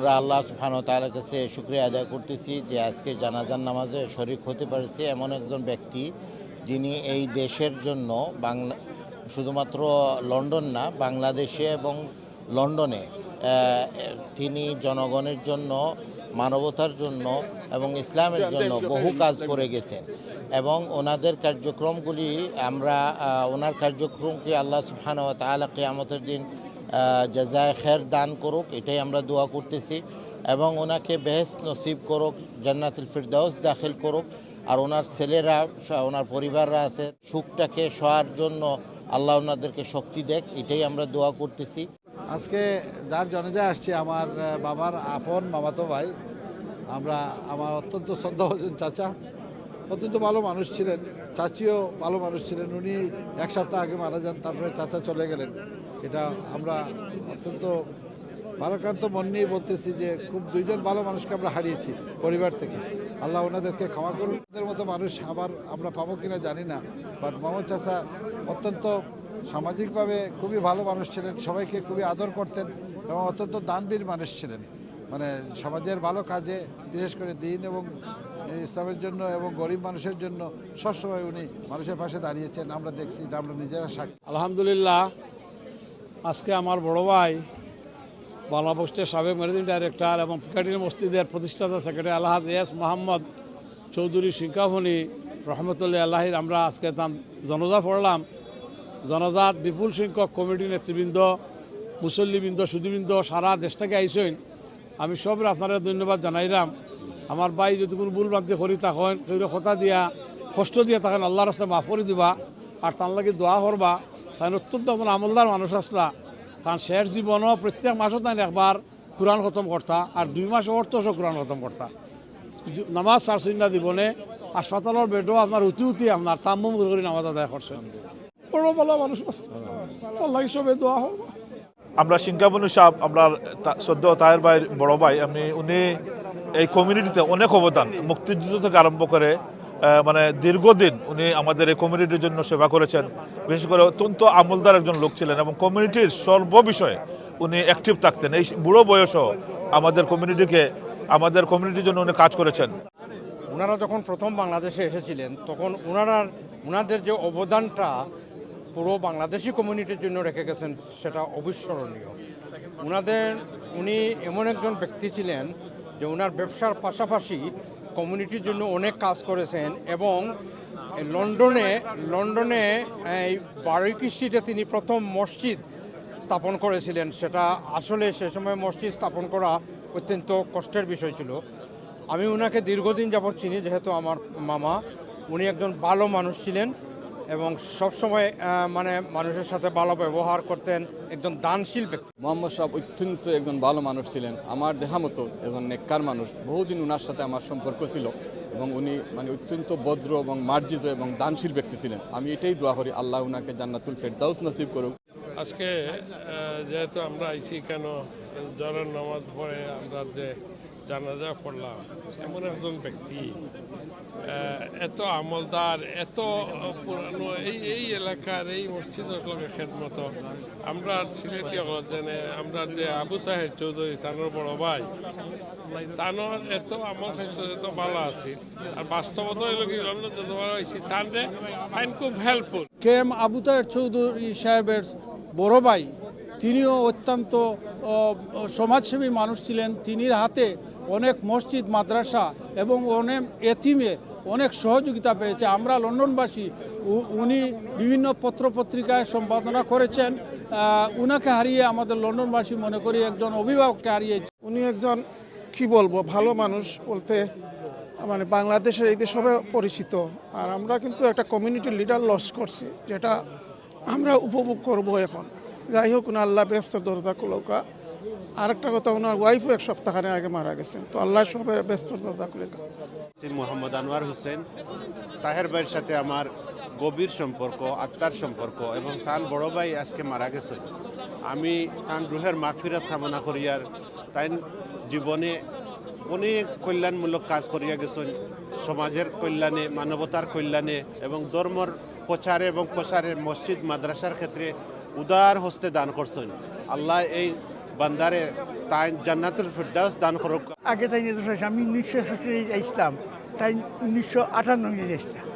আমরা আল্লাহ সুবহান তাআলার কাছে শুক্রিয়া আদায় করতেছি যে আজকে জানাজার নামাজে শরিক হতে পারছে এমন একজন ব্যক্তি যিনি এই দেশের জন্য বাংলা শুধুমাত্র লন্ডন না, বাংলাদেশে এবং লন্ডনে তিনি জনগণের জন্য, মানবতার জন্য এবং ইসলামের জন্য বহু কাজ করে গেছেন এবং ওনাদের কার্যক্রমগুলি আমরা ওনার কার্যক্রমকে আল্লাহ ওয়া তাআলা কিয়ামতের দিন জাজায় খের দান করুক, এটাই আমরা দোয়া করতেছি। এবং ওনাকে বেহেস নসিব করুক, জান্নাতুল ফিরদাউস দাখিল করুক। আর ওনার ছেলেরা ওনার পরিবাররা আছে, সুখটাকে সহার জন্য আল্লাহ ওনাদেরকে শক্তি দেখ এটাই আমরা দোয়া করতেছি। আজকে যার জনেজা আসছে, আমার বাবার আপন মামাতো ভাই। আমরা, আমার অত্যন্ত শ্রদ্ধাভাজন চাচা। অত্যন্ত ভালো মানুষ ছিলেন, চাচিও ভালো মানুষ ছিলেন। উনি এক সপ্তাহ আগে মারা যান, তারপরে চাচা চলে গেলেন। এটা আমরা অত্যন্ত ভারাক্রান্ত মন নিয়ে বলতেছি যে খুব দুইজন ভালো মানুষকে আমরা হারিয়েছি পরিবার থেকে। আল্লাহ ওনাদেরকে ক্ষমা করুন মতো মানুষ আবার আমরা পাবো কিনা জানি না। বাট মোহাম্মদ চাচা অত্যন্ত সামাজিকভাবে খুবই ভালো মানুষ ছিলেন, সবাইকে খুবই আদর করতেন এবং অত্যন্ত দানবীর মানুষ ছিলেন। মানে সমাজের ভালো কাজে, বিশেষ করে দিন এবং ইসলামের জন্য এবং গরিব মানুষের জন্য সবসময় উনি মানুষের পাশে দাঁড়িয়েছেন। আমরা দেখছি এটা আমরা নিজেরা সাক্ষী। আলহামদুলিল্লাহ আজকে আমার বড় ভাই বাংলাপোস্টের সাবেক ম্যানেজিং ডাইরেক্টর এবং পিকাটির মসজিদের প্রতিষ্ঠাতা সেক্রেটারি আল্লাহাদ এস মোহাম্মদ চৌধুরী শিঙ্কাফনি, রহমতুল্লাহ আল্লাহির আমরা আজকে তার জনজা পড়লাম। জনজাত বিপুল সংখ্যক কমিটি নেতৃবৃন্দ, মুসল্লিবৃন্দ সুদীবৃন্দ সারা দেশ থেকে আইসেন। আমি সবের আপনারা ধন্যবাদ জানাইলাম। আমার ভাই যদি কোনো ভুল ভ্রান্তি করি তখন কেউ কথা দিয়া, কষ্ট দিয়া তখন আল্লাহ রাস্তায় মাফ করে দিবা। আর তার লাগে দোয়া করবা। তাই অত্যন্ত আমলদার মানুষ আসলা তার শেষ জীবনও প্রত্যেক মাসও তাই একবার কোরআন খতম করতা আর দুই মাস অর্থসও কোরআন খতম করতা নামাজ সারসিন্না দিবনে হাসপাতালের বেডও আপনার উতি উঠি আপনার তাম্মুম করে নামাজ আদায় করছেন বড় ভালো মানুষ লাগে সবে দোয়া করবা আমরা সিংকাবনু সাহেব আমরা সদ্য তাহের ভাইয়ের বড় ভাই, আমি উনি এই কমিউনিটিতে অনেক অবদান মুক্তিযুদ্ধ থেকে আরম্ভ করে মানে দীর্ঘদিন উনি আমাদের এই কমিউনিটির জন্য সেবা করেছেন। বিশেষ করে অত্যন্ত আমলদার একজন লোক ছিলেন এবং কমিউনিটির সর্ব বিষয়ে উনি অ্যাক্টিভ থাকতেন। এই বুড়ো বয়সও আমাদের কমিউনিটিকে আমাদের কমিউনিটির জন্য উনি কাজ করেছেন। ওনারা যখন প্রথম বাংলাদেশে এসেছিলেন, তখন ওনারা ওনাদের যে অবদানটা পুরো বাংলাদেশি কমিউনিটির জন্য রেখে গেছেন, সেটা অবিস্মরণীয়। ওনাদের উনি এমন একজন ব্যক্তি ছিলেন যে ওনার ব্যবসার পাশাপাশি কমিউনিটির জন্য অনেক কাজ করেছেন এবং লন্ডনে লন্ডনে, এই বারৈকি স্ট্রিটে তিনি প্রথম মসজিদ স্থাপন করেছিলেন। সেটা আসলে সে সময় মসজিদ স্থাপন করা অত্যন্ত কষ্টের বিষয় ছিল। আমি ওনাকে দীর্ঘদিন যাবৎ চিনি, যেহেতু আমার মামা। উনি একজন ভালো মানুষ ছিলেন। এবং সবসময় মানে মানুষের সাথে ভালো ব্যবহার করতেন একজন দানশীল ব্যক্তি। মোহাম্মদ সাহেব অত্যন্ত একজন ভালো মানুষ ছিলেন। আমার দেখা মতো একজন নেককার মানুষ। বহুদিন ওনার সাথে আমার সম্পর্ক ছিল এবং উনি মানে অত্যন্ত ভদ্র এবং মার্জিত এবং দানশীল ব্যক্তি ছিলেন। আমি এটাই দোয়া করি আল্লাহ উনাকে জান্নাতুল ফেরদাউস নসিব করুক। আজকে যেহেতু আমরা আইছি কেন জরের নামাজ পড়ে আমরা যে জানাজা পড়লাম এমন একজন ব্যক্তি এত আমলদার, এত পুরানো, এই এই এলাকার, এই মসজিদের লগে খেদমত। আমরা আর সিলেটি জেনে, আমরা যে আবু তাহের চৌধুরী, তানোর বড় ভাই, তানোর এত আমল ক্ষেত্রে এত ভালো আছে। আর বাস্তবতা হইল কি লন্ডন হয়েছি তানরে ফাইন খুব helpful K M Abu Taher Chowdhury সাহেবের বড় ভাই, তিনিও অত্যন্ত সমাজসেবী মানুষ ছিলেন। তিনির হাতে অনেক মসজিদ, মাদ্রাসা এবং অনেক এতিমে অনেক সহযোগিতা পেয়েছে। আমরা লন্ডনবাসী উনি বিভিন্ন পত্রপত্রিকায় সম্পাদনা করেছেন। উনাকে হারিয়ে আমাদের লন্ডনবাসী মনে করি একজন অভিভাবককে হারিয়ে উনি একজন, কি বলব, ভালো মানুষ বলতে মানে বাংলাদেশের এই সবে পরিচিত। আর আমরা কিন্তু একটা কমিউনিটি লিডার লস করছি, যেটা আমরা উপভোগ করব এখন। যাই হোক আল্লাহ ব্যস্ত দরজা কুলকা আরেকটা কথা, ওনার ওয়াইফও এক সপ্তাহখানে আগে মারা গেছেন তো আল্লাহ সবে ব্যস্ত শ্রী মোহাম্মদ আনোয়ার হোসেন, তাহের ভাইয়ের সাথে আমার গভীর সম্পর্ক, আত্মার সম্পর্ক এবং তার বড় ভাই আজকে মারা গেছে। আমি তার রুহের মাগফিরাত কামনা করিয়ার তাই জীবনে অনেক কল্যাণমূলক কাজ করিয়া গেছেন। সমাজের কল্যাণে, মানবতার কল্যাণে এবং ধর্মর প্রচারে এবং প্রসারে মসজিদ, মাদ্রাসার ক্ষেত্রে উদার হস্তে দান করছেন। আল্লাহ এই বান্দারে তাই জান্নাতুল ফিরদাউস দান করুক। আগে তাই নিয়ে দোষ আমি উনিশশো সত্তরে আসলাম তাই উনিশশো আটানব্বই আসলাম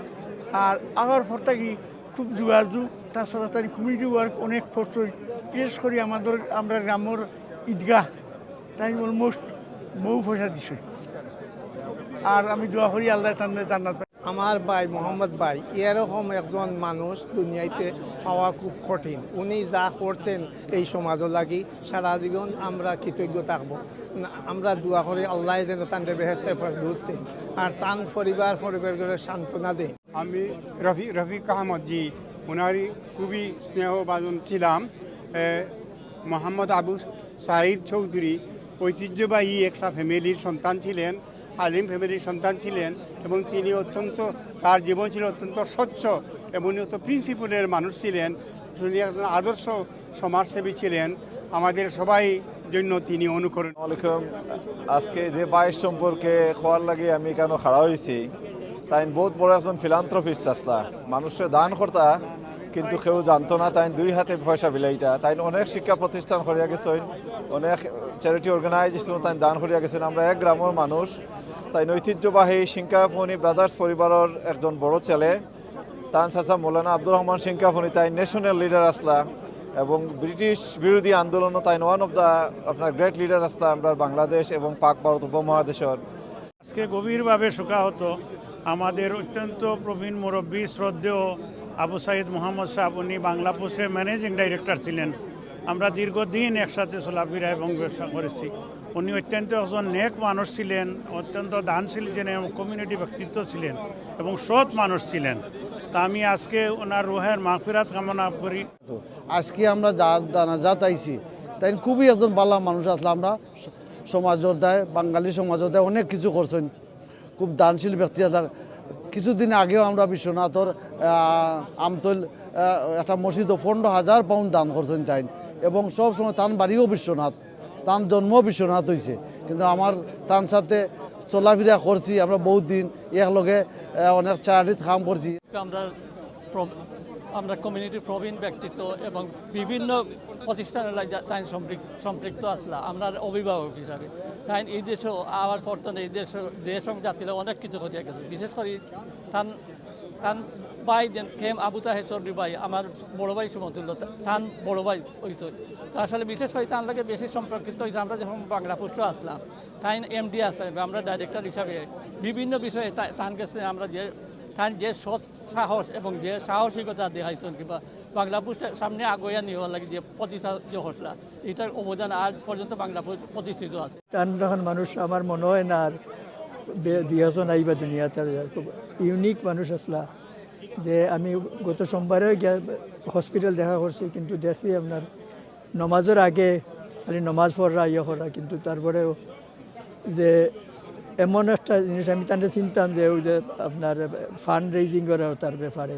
আর আবার পর থাকি খুব যোগাযোগ তাছাড়া তাই কমিউনিটি ওয়ার্ক অনেক করতো বিশেষ করে আমাদের, আমরা গ্রামের ঈদগাহ, তাই অলমোস্ট বহু পয়সা দিছে। আর আমি দোয়া করি আল্লাহ পাই। আমার ভাই মোহাম্মদ ভাই, এরকম একজন মানুষ দুনিয়াতে পাওয়া খুব কঠিন। উনি যা করছেন এই সমাজও লাগি সারা জীবন আমরা কৃতজ্ঞ থাকব। আমরা দোয়া করি আল্লাহ যেন তান্ডে বেহেসে দেন আর তান পরিবার পরিবারগুলো সান্ত্বনা দেন। আমি রফি, রফিক আহমদ জি ওনারই খুবই স্নেহভাজন ছিলাম। মোহাম্মদ আবু সাহিদ চৌধুরী ঐতিহ্যবাহী একটা ফ্যামিলির সন্তান ছিলেন। আলিম ফ্যামিলির সন্তান ছিলেন এবং তিনি অত্যন্ত, তার জীবন ছিল অত্যন্ত স্বচ্ছ এবং অত প্রিন্সিপালের মানুষ ছিলেন। তিনি একজন আদর্শ সমাজসেবী ছিলেন। আমাদের সবাই জন্য তিনি অনুকরণ আজকে যে বাইশ সম্পর্কে খোয়ার লাগে আমি কেন খাড়া হয়েছি? তাই বহুত বড় একজন ফিলান্থ্রপিস্ট আসলা। মানুষের দান করতা, কিন্তু কেউ জানতো না তাই দুই হাতে পয়সা বিলাইতা। তাই অনেক শিক্ষা প্রতিষ্ঠান করিয়া গেছেন অনেক চ্যারিটি অর্গানাইজেশন তাই দান করিয়া গেছেন আমরা এক গ্রামের মানুষ। তাই ঐতিহ্যবাহী সিংকাফনি ব্রাদার্স পরিবারের একজন বড় ছেলে তান চাচা মৌলানা আব্দুর রহমান সিংকাফনি তাই ন্যাশনাল লিডার আসলা এবং ব্রিটিশ বিরোধী আন্দোলনও তাই ওয়ান অফ দ্য আপনার গ্রেট লিডার আসলা আমরা বাংলাদেশ এবং পাক ভারত উপমহাদেশের। আজকে গভীরভাবে শোকাহত আমাদের অত্যন্ত প্রবীণ মুরব্বী, শ্রদ্ধেয় আবু সাইদ মোহাম্মদ সাহেব উনি বাংলা পোস্টের ম্যানেজিং ডাইরেক্টর ছিলেন। আমরা দীর্ঘদিন একসাথে চলাফেরা এবং ব্যবসা করেছি। উনি অত্যন্ত একজন নেক মানুষ ছিলেন, অত্যন্ত দানশীল ছিলেন এবং কমিউনিটি ব্যক্তিত্ব ছিলেন, এবং সৎ মানুষ ছিলেন। তা আমি আজকে ওনার রুহের মাগফিরাত কামনা করি। আজকে আমরা যার জানাজাত আইছি তাই খুবই একজন ভালো মানুষ আসলে আমরা সমাজের দায়, বাঙালি সমাজের দায় অনেক কিছু করছেন। খুব দানশীল ব্যক্তি আছে কিছুদিন আগেও আমরা বিশ্বনাথর আমতল একটা মসজিদ পনেরো হাজার পাউন্ড দান করছেন তাই। এবং সব সময় তান বাড়িও বিশ্বনাথ। তান জন্ম বিশ্বনাথ হয়েছে কিন্তু আমার তান সাথে চলাফেরা করছি আমরা বহুত দিন, একলগে অনেক চারিত কাম করছি। আমরা আমরা কমিউনিটির প্রবীণ ব্যক্তিত্ব এবং বিভিন্ন প্রতিষ্ঠানের তাই সম্পৃক্ত আসলা, আমরা অভিভাবক হিসাবে। তাই এই দেশে আবার পর্তনে এই দেশ দেশ জাতিরা অনেক কিছু করিয়া গেছে। বিশেষ করে তান তান ভাই দেন কেম আবু তাহে চৌধুরী ভাই, আমার বড় ভাই সমতুল্য তান বড় ভাই হইতো তো আসলে বিশেষ করে তার লাগে বেশি সম্পর্কিত হয়েছে আমরা যখন বাংলা পোস্ট আসলাম তাই এমডি আসলাম আমরা ডাইরেক্টর হিসাবে বিভিন্ন বিষয়ে তা- তান কাছে আমরা যে তার যে সৎ সাহস এবং যে সাহসিকতা দেখাইছেন কিংবা বাংলা পুস্তের সামনে আগুয়া নেওয়ার লাগে যে প্রতিষ্ঠা যে হসলা, এটার অবদান আজ পর্যন্ত বাংলা প্রতিষ্ঠিত আছে। টান যখন মানুষ আমার মনে হয় না আর দিয়াজন আইবা দুনিয়াতে খুব ইউনিক মানুষ আসলা। যে আমি গত সোমবারেও গিয়া হসপিটাল দেখা করছি, কিন্তু দেখি আপনার নমাজের আগে, খালি নমাজ পড়া ইয়ে করা, কিন্তু তারপরেও যে এমন একটা জিনিস, আমি তাহলে চিনতাম যে ওই যে আপনার ফান্ড রেজিং করার তার ব্যাপারে।